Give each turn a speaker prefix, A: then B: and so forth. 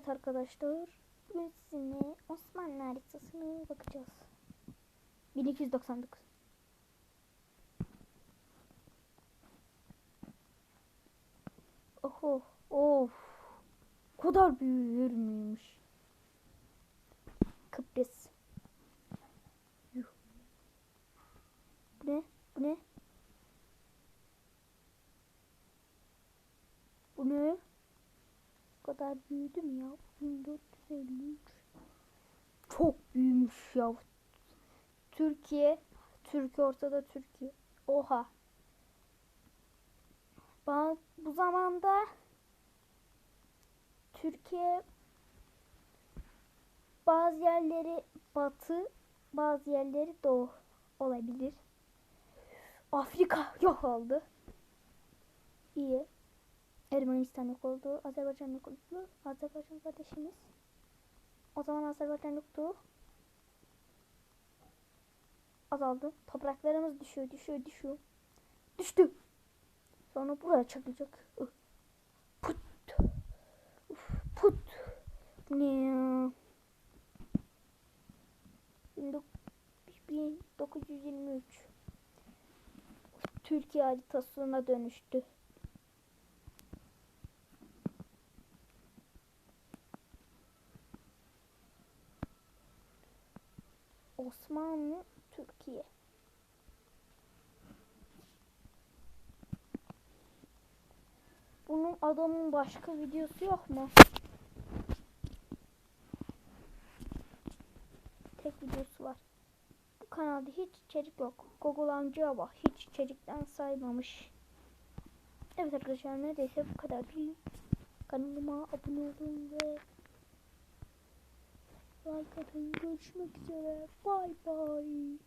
A: Evet arkadaşlar. Bugün sizinle Osmanlı haritasına bakacağız. 1299. Oho, of. O kadar büyür müymüş? Kıbrıs. Yuh. Bu ne? Bu ne? Bu ne? Kadar büyüdü mü ya? 1453. Çok büyümüş ya. Türkiye. Türkiye ortada Türkiye. Oha. Ben bu zamanda Türkiye bazı yerleri batı, bazı yerleri doğu olabilir. Afrika yok oldu. İyi. Ermenistan oldu. Azerbaycan yok oldu. Azerbaycan kardeşimiz. O zaman Azerbaycan yoktu. Azaldı. Topraklarımız düşüyor, düşüyor, düşüyor. Düştü. Sonra buraya çakılacak. Put. Uf, put. Ne ya? 1923 Türkiye haritasına dönüştü. Osmanlı, Türkiye. Bunun adamın başka videosu yok mu? Tek videosu var. Bu kanalda hiç içerik yok. Google amca bak hiç içerikten saymamış. Evet arkadaşlar neredeyse bu kadar. Kanalıma abone olun ve like atın. Görüşmek üzere. Bye bye.